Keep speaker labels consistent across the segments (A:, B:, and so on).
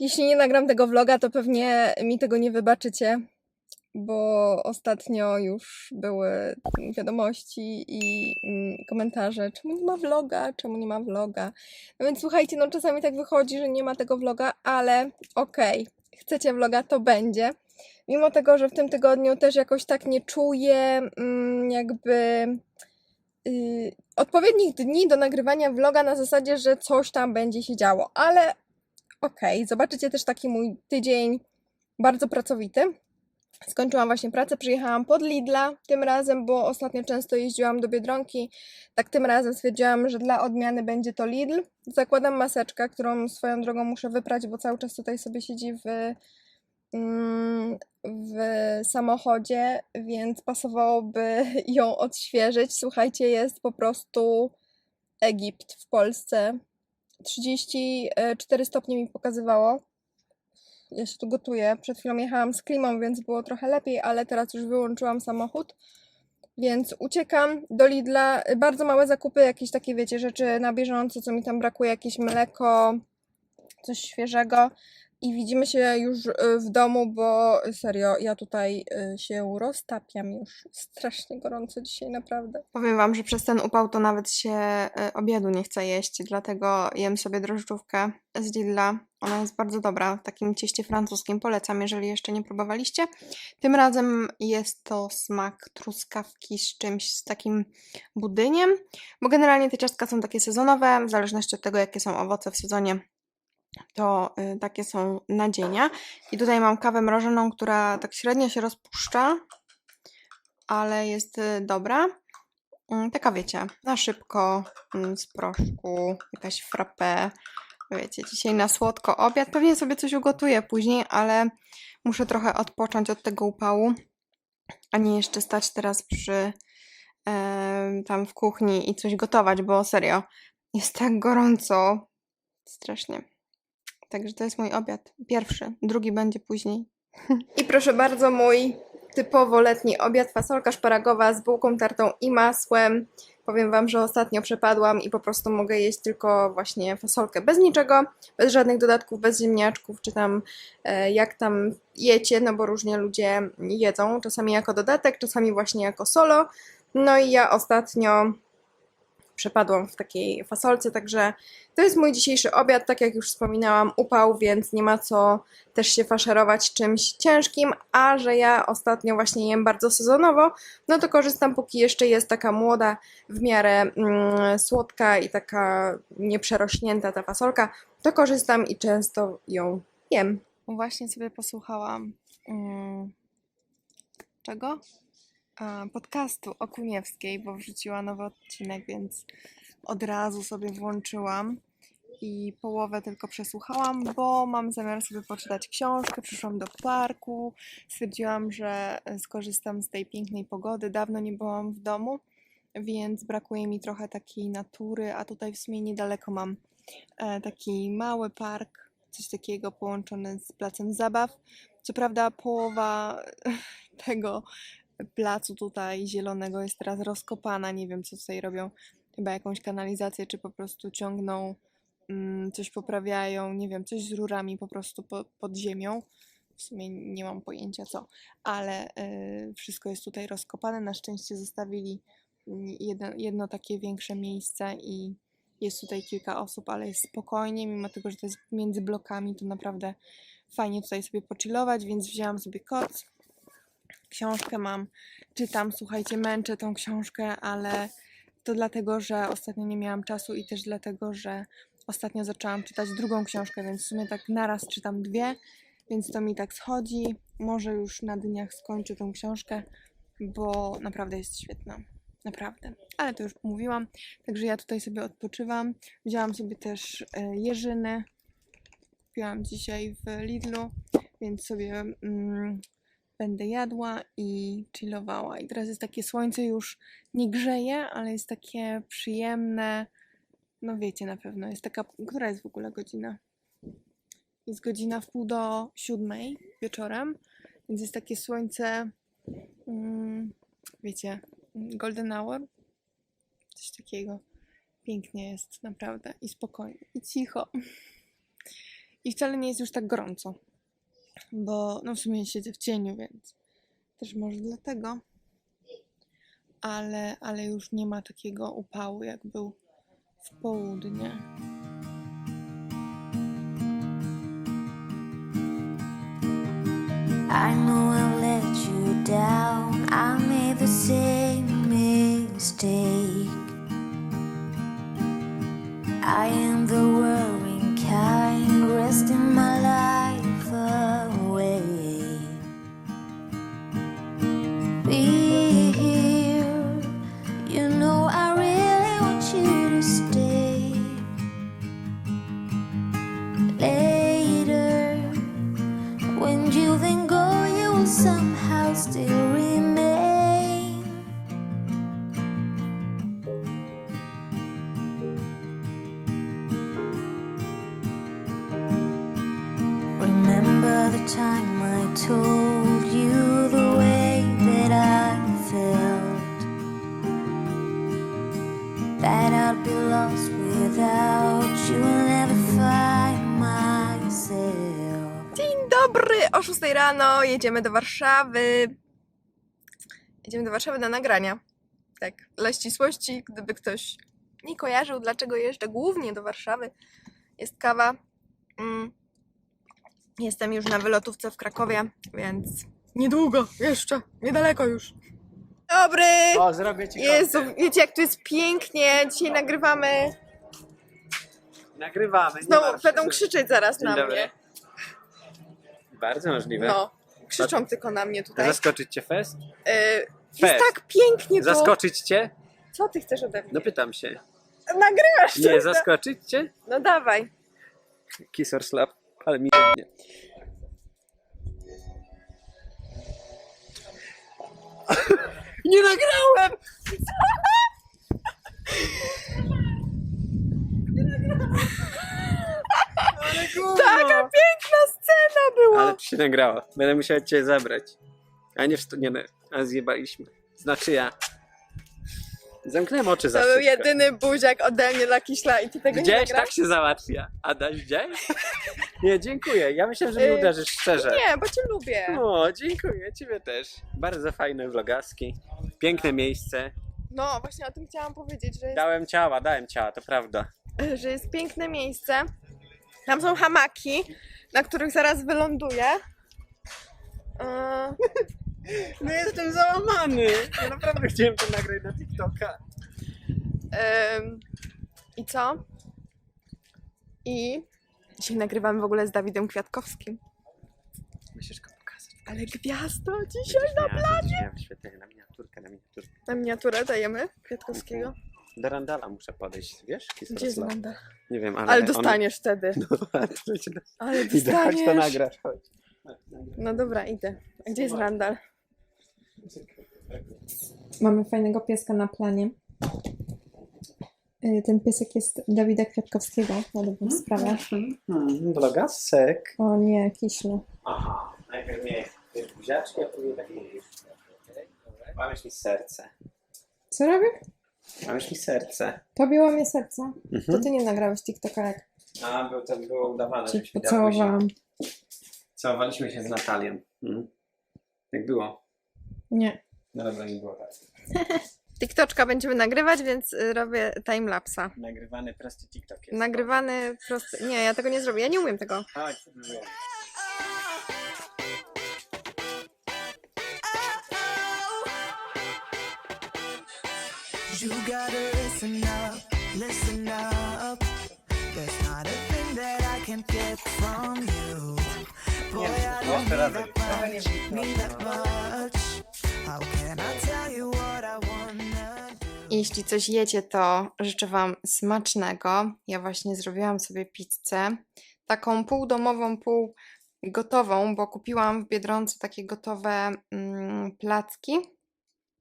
A: Jeśli nie nagram tego vloga, to pewnie mi tego nie wybaczycie, bo ostatnio już były wiadomości i mm, komentarze, czemu nie ma vloga, czemu nie ma vloga. No więc słuchajcie, no czasami tak wychodzi, że nie ma tego vloga, ale okej, chcecie vloga, to będzie. Mimo tego, że w tym tygodniu też jakoś tak nie czuję mm, jakby y, odpowiednich dni do nagrywania vloga na zasadzie, że coś tam będzie się działo, ale okej, zobaczycie też taki mój tydzień bardzo pracowity. Skończyłam właśnie pracę, przyjechałam pod Lidla tym razem, bo ostatnio często jeździłam do Biedronki. Tak tym razem stwierdziłam, że dla odmiany będzie to Lidl. Zakładam maseczkę, którą swoją drogą muszę wyprać, bo cały czas tutaj sobie siedzi w, mm, w samochodzie, więc pasowałoby ją odświeżyć. Słuchajcie, jest po prostu Egipt w Polsce. 34 stopnie mi pokazywało. Ja się tu gotuję. Przed chwilą jechałam z klimą, więc było trochę lepiej, ale teraz już wyłączyłam samochód. Więc uciekam do Lidla. Bardzo małe zakupy, jakieś takie, wiecie, rzeczy na bieżąco, co mi tam brakuje, jakieś mleko, coś świeżego. I widzimy się już y, w domu, bo serio, ja tutaj y, się roztapiam już. Strasznie gorąco dzisiaj, naprawdę. Powiem Wam, że przez ten upał to nawet się y, obiadu nie chce jeść, dlatego jem sobie drożdżówkę z Lidla. Ona jest bardzo dobra w takim cieście francuskim. Polecam, jeżeli jeszcze nie próbowaliście. Tym razem jest to smak truskawki z czymś, z takim budyniem, bo generalnie te ciastka są takie sezonowe, w zależności od tego, jakie są owoce w sezonie to y, takie są nadzienia. I tutaj mam kawę mrożoną, która tak średnio się rozpuszcza, ale jest y, dobra. Mm, Taka wiecie, na szybko, mm, z proszku, jakaś frappe. Wiecie, dzisiaj na słodko obiad. Pewnie sobie coś ugotuję później, ale muszę trochę odpocząć od tego upału, a nie jeszcze stać teraz przy em, tam w kuchni i coś gotować, bo serio, jest tak gorąco. Strasznie. Także to jest mój obiad. Pierwszy, drugi będzie później. I proszę bardzo, mój typowo letni obiad, fasolka szparagowa z bułką tartą i masłem. Powiem Wam, że ostatnio przepadłam i po prostu mogę jeść tylko właśnie fasolkę bez niczego, bez żadnych dodatków, bez ziemniaczków, czy tam e, jak tam jecie, no bo różnie ludzie jedzą, czasami jako dodatek, czasami właśnie jako solo. No i ja ostatnio przepadłam w takiej fasolce, także to jest mój dzisiejszy obiad, tak jak już wspominałam, upał, więc nie ma co też się faszerować czymś ciężkim, a że ja ostatnio właśnie jem bardzo sezonowo, no to korzystam póki jeszcze jest taka młoda, w miarę mm, słodka i taka nieprzerośnięta ta fasolka, to korzystam i często ją jem. Właśnie sobie posłuchałam mm, czego? Podcastu Okuniewskiej, bo wrzuciła nowy odcinek, więc od razu sobie włączyłam i połowę tylko przesłuchałam, bo mam zamiar sobie poczytać książkę. Przyszłam do parku, stwierdziłam, że skorzystam z tej pięknej pogody. Dawno nie byłam w domu, więc brakuje mi trochę takiej natury, a tutaj w sumie niedaleko mam e, taki mały park, coś takiego połączony z placem zabaw. Co prawda połowa tego placu tutaj zielonego jest teraz rozkopana. Nie wiem, co tutaj robią. Chyba jakąś kanalizację, czy po prostu ciągną, mm, coś poprawiają, nie wiem, coś z rurami po prostu po, pod ziemią. W sumie nie mam pojęcia co, ale y, wszystko jest tutaj rozkopane. Na szczęście zostawili mm, jedno, jedno takie większe miejsce i jest tutaj kilka osób, ale jest spokojnie, mimo tego, że to jest między blokami, to naprawdę fajnie tutaj sobie pochillować, więc wzięłam sobie koc, książkę mam, czytam, słuchajcie, męczę tą książkę, ale to dlatego, że ostatnio nie miałam czasu i też dlatego, że ostatnio zaczęłam czytać drugą książkę, więc w sumie tak naraz czytam dwie, więc to mi tak schodzi. Może już na dniach skończę tą książkę, bo naprawdę jest świetna. Naprawdę. Ale to już mówiłam. Także ja tutaj sobie odpoczywam. Wzięłam sobie też e, jeżyny. Kupiłam dzisiaj w Lidlu, więc sobie mm, będę jadła i chillowała. I teraz jest takie słońce już nie grzeje, ale jest takie przyjemne. No wiecie na pewno, jest taka. Która jest w ogóle godzina? Jest godzina w pół do siódmej wieczorem, więc jest takie słońce. Mm, wiecie, golden hour. Coś takiego. Pięknie jest, naprawdę. I spokojnie, i cicho. I wcale nie jest już tak gorąco. Bo no w sumie siedzę w cieniu, więc też może dlatego. Ale, ale już nie ma takiego upału, jak był w południe.
B: I know I've let you down. I made the same mistake. I am the worrying
A: rano jedziemy do Warszawy. Jedziemy do Warszawy na nagrania. Tak, dla ścisłości, gdyby ktoś nie kojarzył, dlaczego jeżdżę głównie do Warszawy, jest kawa. Mm. Jestem już na wylotówce w Krakowie, więc niedługo, jeszcze, niedaleko już. Dobry!
C: O, zrobię ci
A: Jezu, wiecie jak tu jest pięknie, dzisiaj nagrywamy.
C: Nagrywamy. nie
A: Znowu
C: martw
A: będą krzyczeć zaraz
C: Dzień
A: na
C: dobry.
A: mnie.
C: Bardzo możliwe.
A: No, krzyczą tylko na mnie tutaj.
C: Zaskoczyć cię fest?
A: Jest
C: Fest.
A: tak pięknie tu.
C: Zaskoczyć cię?
A: Co ty chcesz ode mnie?
C: No pytam się.
A: Nagrywasz
C: Nie,
A: to?
C: zaskoczyć cię?
A: No dawaj.
C: Kiss or slap. Ale mi nie.
A: Nie nagrałem! Taka piękna scena była!
C: Ale to się nagrało. Będę musiał cię zabrać. A nie w stu... nie, no, a zjebaliśmy. Znaczy ja. Zamknąłem oczy za
A: To był
C: szybko.
A: jedyny buziak ode mnie dla Kiśla i ty tego nie nagrałeś?
C: Tak się załatwia. Adaś, widziałeś? Nie, dziękuję. Ja myślałem, że mnie
A: Y,
C: uderzysz szczerze.
A: Nie, bo cię lubię.
C: O, dziękuję. Ciebie też. Bardzo fajne vlogaski. Piękne miejsce.
A: No, właśnie o tym chciałam powiedzieć, że jest,
C: Dałem ciała, dałem ciała, to prawda.
A: że jest piękne miejsce. Tam są hamaki, na których zaraz wyląduję. Yy,
C: No jestem załamany. Ja naprawdę chciałem to nagrać na TikToka.
A: Ym, I co? I dzisiaj nagrywamy w ogóle z Dawidem Kwiatkowskim.
C: Musisz go pokazać.
A: Ale gwiazda dzisiaj na.
C: Wyświetlenie na miniaturkę, na miniaturkę.
A: na miniaturę dajemy Kwiatkowskiego.
C: Do Randala muszę podejść, wiesz?
A: Gdzie jest Wanda?
C: Nie wiem, ale...
A: Ale dostaniesz wtedy.
C: No, to cię da-
A: Ale
C: Idę, chodź to
A: dostaniesz.
C: nagrasz, chodź.
A: No dobra, idę. A gdzie jest Randall? Mamy fajnego pieska na planie. Y, Ten piesek jest Dawida Kwiatkowskiego, na dobrą sprawę.
C: Hmm.
A: O nie, kiślu.
C: Aha, najpierw mnie buziaczki, a później tak mówisz. Łamiesz mi serce.
A: Co robię?
C: Łamiesz mi serce.
A: Tobie łamie serce. To
C: Mhm.
A: ty nie nagrałeś TikToka, jak
C: A, bo to było udawane,
A: cię
C: żebyśmy dali buzi.
A: pocałowałam.
C: Całowaliśmy się z Natalią. Mhm. Jak było?
A: Nie.
C: No dobra, nie było tak.
A: TikToczka będziemy nagrywać, więc y, robię timelapsa.
C: Nagrywany prosty TikTok jest.
A: Nagrywany prosty. Nie, ja tego nie zrobię. Ja nie umiem tego.
C: Chodź, próbuję.
D: You gotta listen up, listen up. There's not a thing that I can't get from you. Boy, I don't need that much, need that much. How can I tell you what I wanna do?
A: Jeśli coś jecie, to życzę Wam smacznego. Ja właśnie zrobiłam sobie pizzę. Taką półdomową, pół gotową, bo kupiłam w Biedronce takie gotowe mm, placki.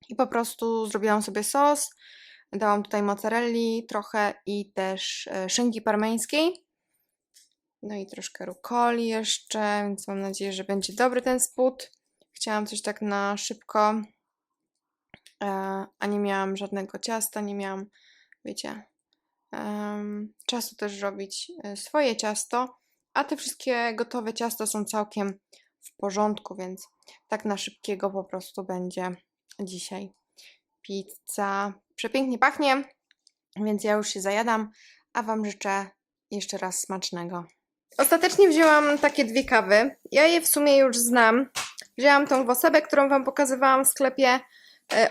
A: I po prostu zrobiłam sobie sos. Dałam tutaj mozzarelli trochę i też e, szynki parmeńskiej. No i troszkę rukoli jeszcze, więc mam nadzieję, że będzie dobry ten spód. Chciałam coś tak na szybko, e, a nie miałam żadnego ciasta, nie miałam, wiecie, czasu też robić e, swoje ciasto,
E: A te wszystkie gotowe ciasta są całkiem w porządku, więc tak na szybkiego po prostu będzie dzisiaj pizza. Przepięknie pachnie, więc ja już się zajadam, a Wam życzę jeszcze raz smacznego. Ostatecznie wzięłam takie dwie kawy. Ja je w sumie już znam. Wzięłam tą wosobę, którą Wam pokazywałam w sklepie,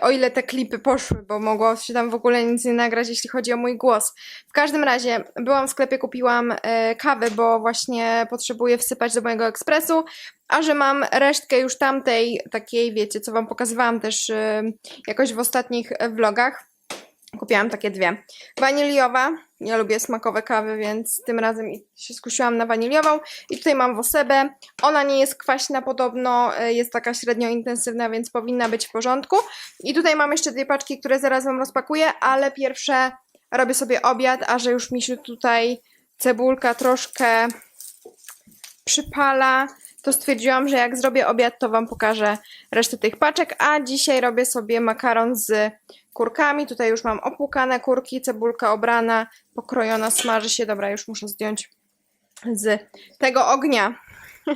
E: o ile te klipy poszły, bo mogło się tam w ogóle nic nie nagrać, jeśli chodzi o mój głos. W każdym razie, byłam w sklepie, kupiłam e, kawy, bo właśnie potrzebuję wsypać do mojego ekspresu, a że mam resztkę już tamtej, takiej, wiecie, co Wam pokazywałam też e, jakoś w ostatnich e, vlogach, kupiłam takie dwie. Waniliowa, ja lubię smakowe kawy, więc tym razem się skusiłam na waniliową. I tutaj mam wosebę, ona nie jest kwaśna podobno, e, jest taka średnio intensywna, więc powinna być w porządku. I tutaj mam jeszcze dwie paczki, które zaraz Wam rozpakuję, ale pierwsze robię sobie obiad, a że już mi się tutaj cebulka troszkę przypala, to stwierdziłam, że jak zrobię obiad, to Wam pokażę resztę tych paczek, a dzisiaj robię sobie makaron z kurkami. Tutaj już mam opłukane kurki, cebulka obrana, pokrojona, smaży się. Dobra, już muszę zdjąć z tego ognia.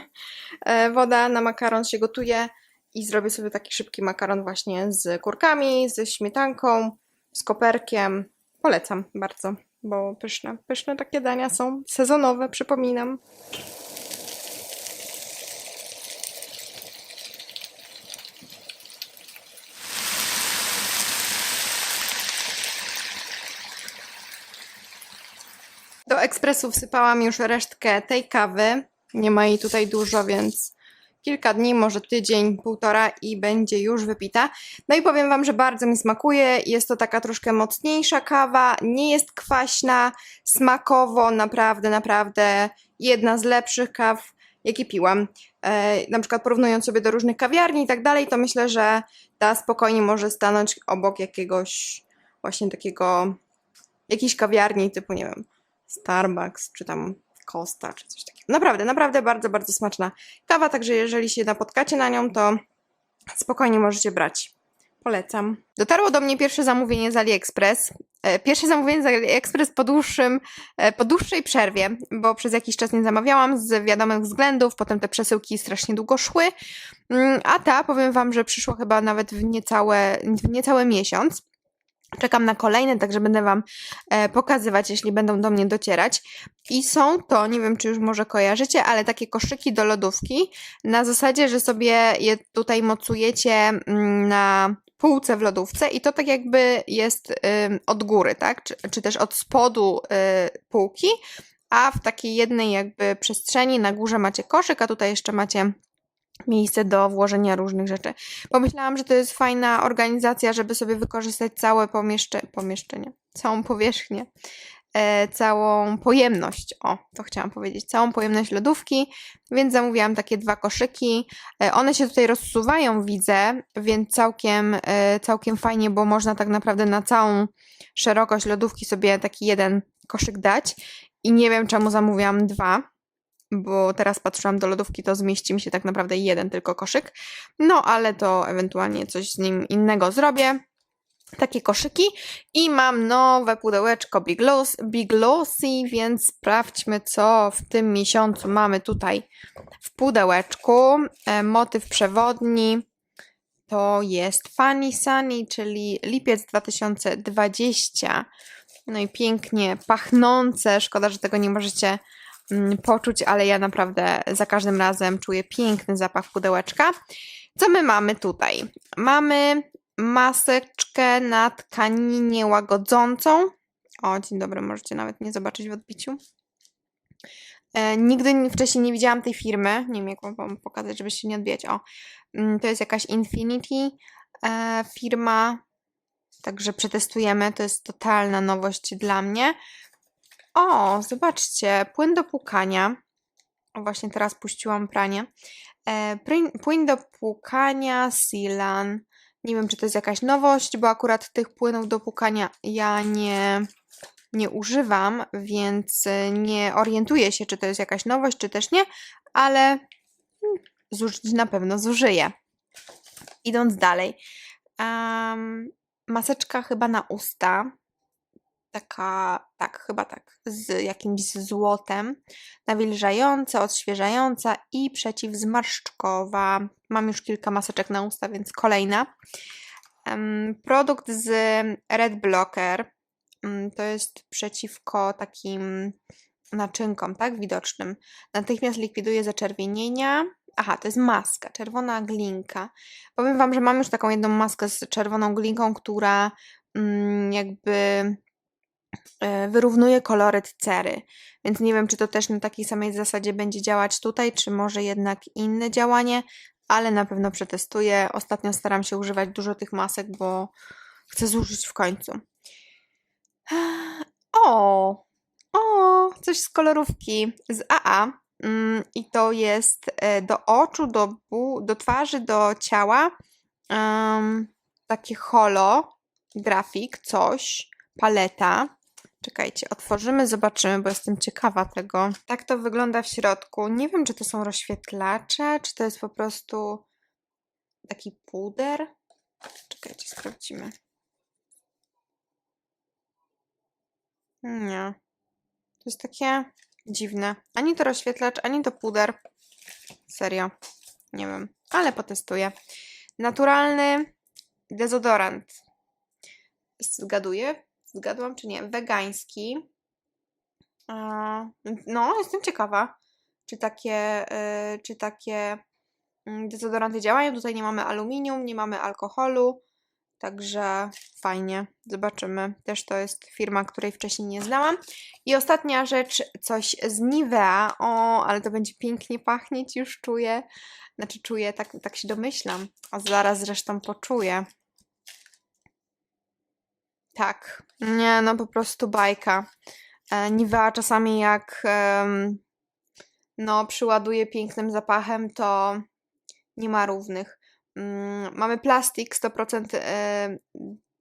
E: E, Woda na makaron się gotuje i zrobię sobie taki szybki makaron właśnie z kurkami, ze śmietanką, z koperkiem. Polecam bardzo, bo pyszne. Pyszne takie dania są sezonowe, przypominam. Ekspresu wsypałam już resztkę tej kawy. Nie ma jej tutaj dużo, więc kilka dni, może tydzień, półtora i będzie już wypita. No i powiem Wam, że bardzo mi smakuje. Jest to taka troszkę mocniejsza kawa, nie jest kwaśna, smakowo naprawdę, naprawdę jedna z lepszych kaw, jakie piłam. E, na przykład porównując sobie do różnych kawiarni i tak dalej, to myślę, że ta spokojnie może stanąć obok jakiegoś właśnie takiego, jakiejś kawiarni typu, nie wiem, Starbucks, czy tam Costa, czy coś takiego. Naprawdę, naprawdę bardzo, bardzo smaczna kawa, także jeżeli się napotkacie na nią, to spokojnie możecie brać. Polecam. Dotarło do mnie pierwsze zamówienie z AliExpress. E, Pierwsze zamówienie z AliExpress po, dłuższym, e, po dłuższej przerwie, bo przez jakiś czas nie zamawiałam z wiadomych względów, potem te przesyłki strasznie długo szły, Mm, a ta, powiem Wam, że przyszła chyba nawet w niecałe, w niecały miesiąc. Czekam na kolejne, także będę Wam e, pokazywać, jeśli będą do mnie docierać. I są to, nie wiem czy już może kojarzycie, ale takie koszyki do lodówki na zasadzie, że sobie je tutaj mocujecie mm, na półce w lodówce i to tak jakby jest od góry, tak? Czy, czy też od spodu y, półki, a w takiej jednej jakby przestrzeni na górze macie koszyk, a tutaj jeszcze macie miejsce do włożenia różnych rzeczy. Pomyślałam, że to jest fajna organizacja, żeby sobie wykorzystać całe pomieszcze... pomieszczenie, całą powierzchnię, e, całą pojemność, o, to chciałam powiedzieć, całą pojemność lodówki, więc zamówiłam takie dwa koszyki. E, one się tutaj rozsuwają, widzę, więc całkiem, e, całkiem fajnie, bo można tak naprawdę na całą szerokość lodówki sobie taki jeden koszyk dać i nie wiem czemu zamówiłam dwa, bo teraz patrzyłam do lodówki, to zmieści mi się tak naprawdę jeden tylko koszyk. No, ale to ewentualnie coś z nim innego zrobię. Takie koszyki i mam nowe pudełeczko Big, Loss, Big Lossy, więc sprawdźmy, co w tym miesiącu mamy tutaj w pudełeczku. E, motyw przewodni to jest Funny Sunny, czyli lipiec 2020. No i pięknie pachnące. Szkoda, że tego nie możecie poczuć, ale ja naprawdę za każdym razem czuję piękny zapach pudełeczka. Co my mamy tutaj? Mamy maseczkę na tkaninie łagodzącą. O, dzień dobry, możecie nawet nie zobaczyć w odbiciu. E, nigdy nie- wcześniej nie widziałam tej firmy. Nie wiem, jak wam- wam pokazać, żebyście nie odbijać. O, mm, to jest jakaś Infinity e, firma. Także przetestujemy. To jest totalna nowość dla mnie. O, zobaczcie, płyn do płukania. O, Właśnie teraz puściłam pranie. E, pryn- płyn do płukania Silan. Nie wiem, czy to jest jakaś nowość, bo akurat tych płynów do płukania ja nie, nie używam, więc e, nie orientuję się, czy to jest jakaś nowość, czy też nie, ale na pewno zużyję. Idąc dalej. Em, maseczka chyba na usta. Taka, tak, chyba tak, z jakimś złotem, nawilżająca, odświeżająca i przeciwzmarszczkowa. Mam już kilka maseczek na usta, więc kolejna. Produkt z Red Blocker. Mm, To jest przeciwko takim naczynkom, tak, widocznym. Natychmiast likwiduje zaczerwienienia. Aha, to jest maska, czerwona glinka. Powiem Wam, że mam już taką jedną maskę z czerwoną glinką, która mm, jakby wyrównuje koloryt cery. Więc nie wiem, czy to też na takiej samej zasadzie będzie działać tutaj, czy może jednak inne działanie, ale na pewno przetestuję. Ostatnio staram się używać dużo tych masek, bo chcę zużyć w końcu. O! O! Coś z kolorówki z AA. Mm, I to jest e, do oczu, do, do twarzy, do ciała. Em, takie holo, grafik, coś, paleta. Czekajcie, otworzymy, zobaczymy, bo jestem ciekawa tego. Tak to wygląda w środku. Nie wiem, czy to są rozświetlacze, czy to jest po prostu taki puder. Czekajcie, sprawdzimy. Nie. To jest takie dziwne. Ani to rozświetlacz, ani to puder. Serio. Nie wiem, ale potestuję. Naturalny dezodorant. Zgaduję? Zgadłam czy nie? Wegański. No, jestem ciekawa, czy takie, y, czy takie mm, dezodoranty działają. Tutaj nie mamy aluminium, nie mamy alkoholu, także fajnie. Zobaczymy. Też to jest firma, której wcześniej nie znałam. I ostatnia rzecz, coś z Nivea. O, ale to będzie pięknie pachnieć, już czuję. Znaczy czuję, tak, tak się domyślam, a zaraz zresztą poczuję. Tak. Nie, no po prostu bajka. E, Nivea czasami jak no przyładuje pięknym zapachem, to nie ma równych. Mm, mamy plastik 100% e,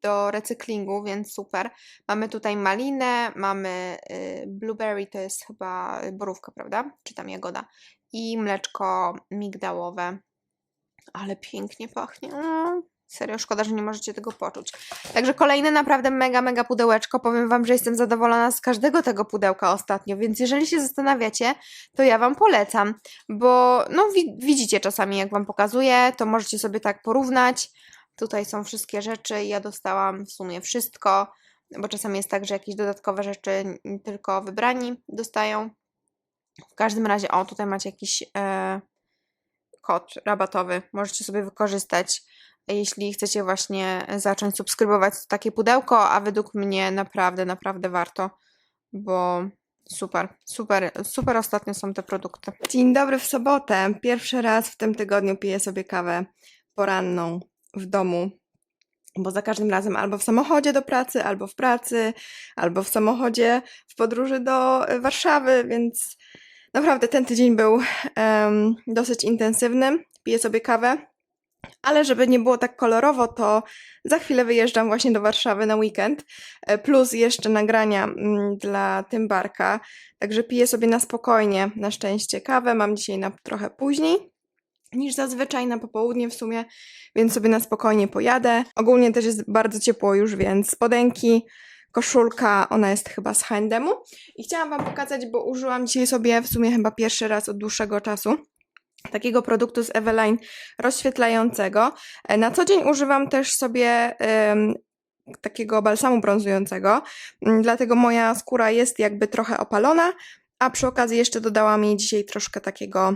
E: do recyklingu, więc super. Mamy tutaj malinę, mamy y, blueberry, to jest chyba borówka, prawda? Czy tam jagoda. I mleczko migdałowe. Ale pięknie pachnie. Serio, szkoda, że nie możecie tego poczuć. Także kolejne naprawdę mega, mega pudełeczko. Powiem Wam, że jestem zadowolona z każdego tego pudełka ostatnio, więc jeżeli się zastanawiacie, to ja Wam polecam, bo no wi- widzicie czasami jak Wam pokazuję, to możecie sobie tak porównać. Tutaj są wszystkie rzeczy, ja dostałam w sumie wszystko, bo czasami jest tak, że jakieś dodatkowe rzeczy tylko wybrani dostają. W każdym razie, o tutaj macie jakiś e, kod rabatowy, możecie sobie wykorzystać jeśli chcecie właśnie zacząć subskrybować takie pudełko, a według mnie naprawdę, naprawdę warto, bo super, super, super ostatnio są te produkty.
A: Dzień dobry w sobotę. Pierwszy raz w tym tygodniu piję sobie kawę poranną w domu, bo za każdym razem albo w samochodzie do pracy, albo w pracy, albo w samochodzie w podróży do Warszawy, więc naprawdę ten tydzień był em, dosyć intensywny. Piję sobie kawę. Ale żeby nie było tak kolorowo, to za chwilę wyjeżdżam właśnie do Warszawy na weekend, e, plus jeszcze nagrania mm, dla Tymbarka, Także piję sobie na spokojnie, na szczęście kawę. Mam dzisiaj na trochę później niż zazwyczaj na popołudnie w sumie, więc sobie na spokojnie pojadę. Ogólnie też jest bardzo ciepło już, więc spodenki, koszulka, ona jest chyba z H&M-u. I chciałam Wam pokazać, bo użyłam dzisiaj sobie w sumie chyba pierwszy raz od dłuższego czasu takiego produktu z Eveline rozświetlającego. E, Na co dzień używam też sobie em, takiego balsamu brązującego, Mm, dlatego moja skóra jest jakby trochę opalona, a przy okazji jeszcze dodałam jej dzisiaj troszkę takiego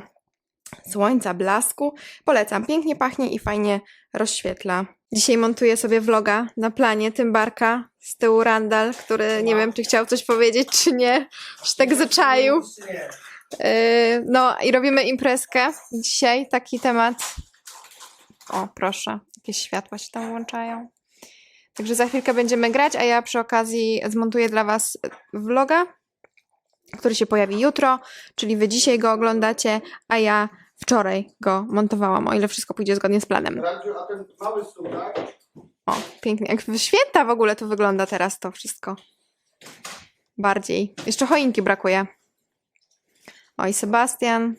A: słońca, blasku. Polecam, pięknie pachnie i fajnie rozświetla. Dzisiaj montuję sobie vloga na planie Tymbarka, z tyłu Randall, który nie wiem, czy chciał coś powiedzieć, czy nie, czy tak zaczaił. Yy, no i robimy imprezkę dzisiaj, taki temat. O, proszę, jakieś światła się tam włączają. Także za chwilkę będziemy grać, a ja przy okazji zmontuję dla Was vloga, który się pojawi jutro, czyli Wy dzisiaj go oglądacie, a ja wczoraj go montowałam, o ile wszystko pójdzie zgodnie z planem.
C: Radziu, a ten mały stół, tak?
A: O, pięknie. Jak w święta w ogóle to wygląda teraz to wszystko. Bardziej. Jeszcze choinki brakuje. Oj, Sebastian.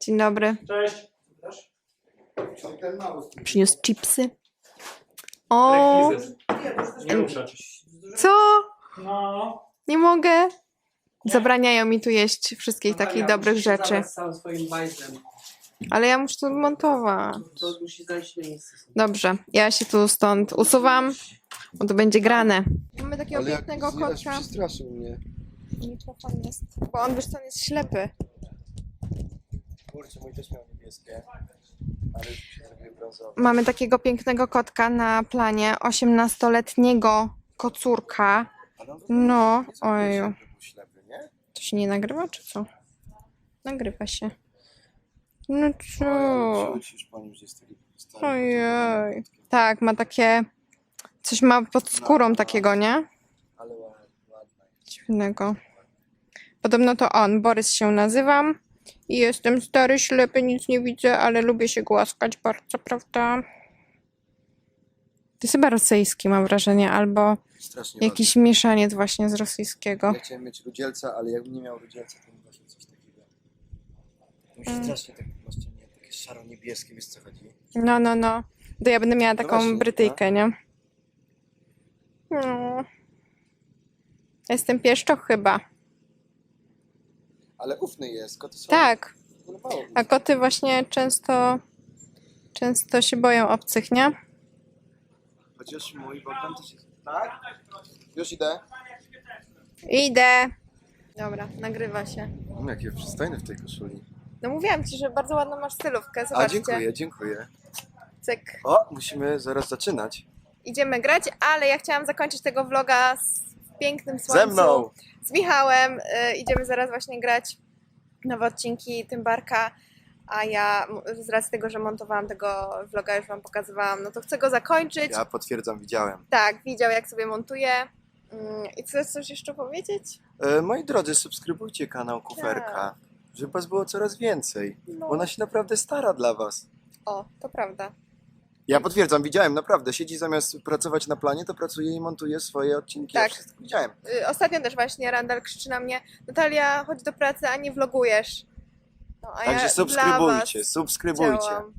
A: Dzień dobry.
C: Cześć.
A: Przyniósł chipsy. O,
C: Nie ruszać.
A: co?
F: No.
A: Nie mogę. Zabraniają mi tu jeść wszystkich takich dobrych rzeczy.
F: Swoim.
A: Ale ja muszę to montować.
F: To musi zajść miejsce.
A: Dobrze, ja się tu stąd usuwam, bo to będzie grane. Mamy takiego pięknego kotka.
G: przestraszył mnie.
A: Mikrofon jest. Bo on wiesz co, on jest ślepy.
G: Kurczę, mój też miał niebieskie. Ale się.
A: Mamy takiego pięknego kotka na planie, 18-letniego kocurka.
G: Ale on
A: No,
G: nie
A: oju.
G: był ślepy, nie?
A: To się nie nagrywa, czy co? Nagrywa się. No
G: Oj,
A: co?
G: Czuć już po nim, że jest taki stary.
A: Ojej. Tak, ma takie... Coś ma pod skórą takiego, nie?
G: Ale ładny.
A: Dziwnego. Podobno to on, Borys się nazywam. I jestem stary, ślepy, nic nie widzę, ale lubię się głaskać bardzo, prawda? To jest chyba rosyjski, mam wrażenie, albo
G: Strasznie
A: jakiś mieszaniec właśnie z rosyjskiego.
G: Ja chciałem mieć rudzielca, ale jakbym nie miał rudzielca, to bym właśnie coś takiego. To mi się
A: Mm.
G: strasznie tak właśnie nie, takie szaro-niebieskie, wiesz co chodzi?
A: No, no, no. To ja będę miała
G: No
A: taką
G: właśnie,
A: Brytyjkę, nie? No. Jestem pieszczoch chyba.
G: Ale ufny jest, koty są...
A: Tak. A koty właśnie często, często się boją obcych, nie?
G: Chociaż mój Bogdan też jest... Tak? Już idę.
A: Idę. Dobra, nagrywa się.
G: Mm, Jakie przystojny w tej koszuli.
A: No mówiłam ci, że bardzo ładną masz stylówkę.
G: A
A: Zobaczcie.
G: dziękuję, dziękuję.
A: Cyk.
G: O, musimy zaraz zaczynać.
A: Idziemy grać, ale ja chciałam zakończyć tego vloga z pięknym słońcu.
G: Ze mną!
A: Z Michałem. Y, idziemy zaraz właśnie grać nowe odcinki Tymbarka. A ja z racji tego, że montowałam tego vloga, już wam pokazywałam, no to chcę go zakończyć.
G: Ja potwierdzam, widziałem.
A: Tak, widział jak sobie montuję. Mm, I chcesz coś jeszcze powiedzieć?
G: E, moi drodzy, subskrybujcie kanał Kuferka, żeby was było coraz więcej.
A: No.
G: Ona się naprawdę stara dla was.
A: O, to prawda.
G: Ja potwierdzam, widziałem, naprawdę. Siedzi zamiast pracować na planie, to pracuje i montuje swoje odcinki. Ja
A: Tak.
G: wszystko widziałem.
A: Y, Ostatnio też właśnie Randall krzyczy na mnie Natalia, chodź do pracy, a nie vlogujesz. No, a
G: Także
A: ja
G: subskrybujcie, subskrybujcie.
A: działam.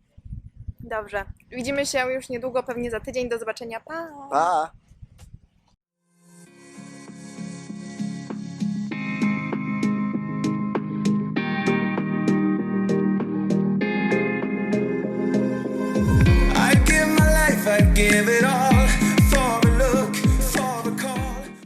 A: Dobrze. Widzimy się już niedługo, pewnie za tydzień. Do zobaczenia. Pa!
G: Pa!
H: give it all.